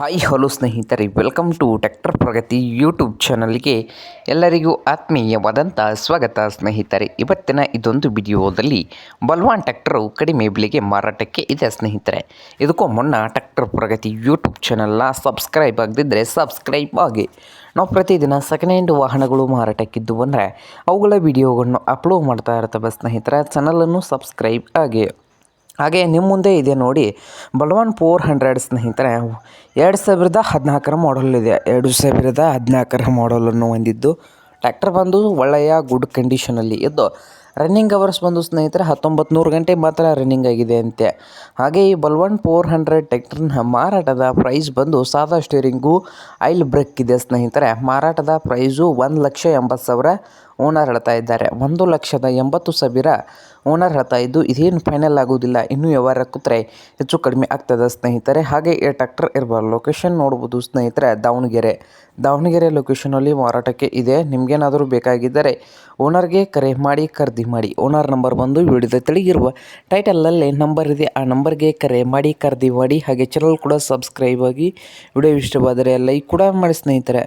Hi hello ಸ್ನೇಹಿತರೆ. Welcome to tractor Pragati YouTube ಚಾನಲ್ಗೆ ಎಲ್ಲರಿಗೂ ಆತ್ಮೀಯವಾದಂಥ ಸ್ವಾಗತ ಸ್ನೇಹಿತರೆ. ಇವತ್ತಿನ ಇದೊಂದು ವಿಡಿಯೋದಲ್ಲಿ ಬಲ್ವಾನ್ ಟ್ರ್ಯಾಕ್ಟರು ಕಡಿಮೆ ಬೆಲೆಗೆ ಮಾರಾಟಕ್ಕೆ ಇದೆ ಸ್ನೇಹಿತರೆ. ಇದಕ್ಕೂ ಮುನ್ನ ಟ್ಯಾಕ್ಟರ್ ಪ್ರಗತಿ ಯೂಟ್ಯೂಬ್ ಚಾನಲ್ನ ಸಬ್ಸ್ಕ್ರೈಬ್ ಆಗದಿದ್ದರೆ ಸಬ್ಸ್ಕ್ರೈಬ್ ಆಗಿ. ನಾವು ಪ್ರತಿದಿನ ಸೆಕೆಂಡ್ ಹ್ಯಾಂಡ್ ವಾಹನಗಳು ಮಾರಾಟಕ್ಕಿದ್ದು ಅಂದರೆ ಅವುಗಳ ವಿಡಿಯೋಗಳನ್ನು ಅಪ್ಲೋಡ್ ಮಾಡ್ತಾ ಇರ್ತವೆ ಸ್ನೇಹಿತರೆ. ಚಾನಲನ್ನು ಸಬ್ಸ್ಕ್ರೈಬ್ ಆಗಿ. ಹಾಗೆ ನಿಮ್ಮ ಮುಂದೆ ಇದೆ ನೋಡಿ, ಬಲ್ವಾನ್ ಫೋರ್ ಹಂಡ್ರೆಡ್ ಸ್ನೇಹಿತರೆ. ಎರಡು ಸಾವಿರದ ಹದಿನಾಲ್ಕರ ಮಾಡಲ್ ಇದೆ. ಎರಡು ಸಾವಿರದ ಹದಿನಾಲ್ಕರ ಮಾಡಲನ್ನು ಹೊಂದಿದ್ದು. ಟ್ಯಾಕ್ಟರ್ ಬಂದು ಒಳ್ಳೆಯ ಗುಡ್ ಕಂಡೀಷನಲ್ಲಿ ಇದ್ದು ರನ್ನಿಂಗ್ ಅವರ್ಸ್ ಬಂದು ಸ್ನೇಹಿತರೆ ಹತ್ತೊಂಬತ್ತು ನೂರು ಗಂಟೆ ಮಾತ್ರ ರನ್ನಿಂಗ್ ಆಗಿದೆ ಅಂತೆ. ಹಾಗೆ ಈ ಬಲ್ವನ್ ಫೋರ್ ಹಂಡ್ರೆಡ್ ಟ್ರ್ಯಾಕ್ಟರ್ನ ಮಾರಾಟದ ಪ್ರೈಸ್ ಬಂದು ಸಾದಾ ಸ್ಟೀರಿಂಗು ಐಲ್ ಬ್ರೇಕ್ ಇದೆ ಸ್ನೇಹಿತರೆ. ಮಾರಾಟದ ಪ್ರೈಸು ಒಂದು ಲಕ್ಷ ಎಂಬತ್ತು ಸಾವಿರ ಓನರ್ ಹೇಳ್ತಾ ಇದ್ದಾರೆ. ಒಂದು ಲಕ್ಷದ ಎಂಬತ್ತು ಸಾವಿರ ಓನರ್ ಹೇಳ್ತಾ ಇದ್ದು, ಇದೇನು ಫೈನಲ್ ಆಗೋದಿಲ್ಲ, ಇನ್ನೂ ವ್ಯವಹಾರ ಕೂತ್ರೆ ಹೆಚ್ಚು ಕಡಿಮೆ ಆಗ್ತದೆ ಸ್ನೇಹಿತರೆ. ಹಾಗೆ ಈ ಟ್ರ್ಯಾಕ್ಟರ್ ಇರುವ ಲೊಕೇಶನ್ ನೋಡ್ಬೋದು ಸ್ನೇಹಿತರೆ, ದಾವಣಗೆರೆ. ದಾವಣಗೆರೆ ಲೊಕೇಶನಲ್ಲಿ ಮಾರಾಟಕ್ಕೆ ಇದೆ. ನಿಮಗೇನಾದರೂ ಬೇಕಾಗಿದ್ದರೆ ಓನರ್ಗೆ ಕರೆ ಮಾಡಿ, ಖರೀದಿ ಮಾಡಿ. ಓನರ್ ನಂಬರ್ ಬಂದು ವಿಡಿಯೋದ ತೆಳಗಿರುವ ಟೈಟಲಲ್ಲಿ ನಂಬರ್ ಇದೆ. ಆ ನಂಬರ್ಗೆ ಕರೆ ಮಾಡಿ, ಖರೀದಿ ಮಾಡಿ. ಹಾಗೆ ಚಾನಲ್ ಕೂಡ ಸಬ್ಸ್ಕ್ರೈಬ್ ಆಗಿ ವಿಡಿಯೋ ಇಷ್ಟವಾದರೆ ಲೈಕ್ ಕೂಡ ಮಾಡಿ ಸ್ನೇಹಿತರೆ.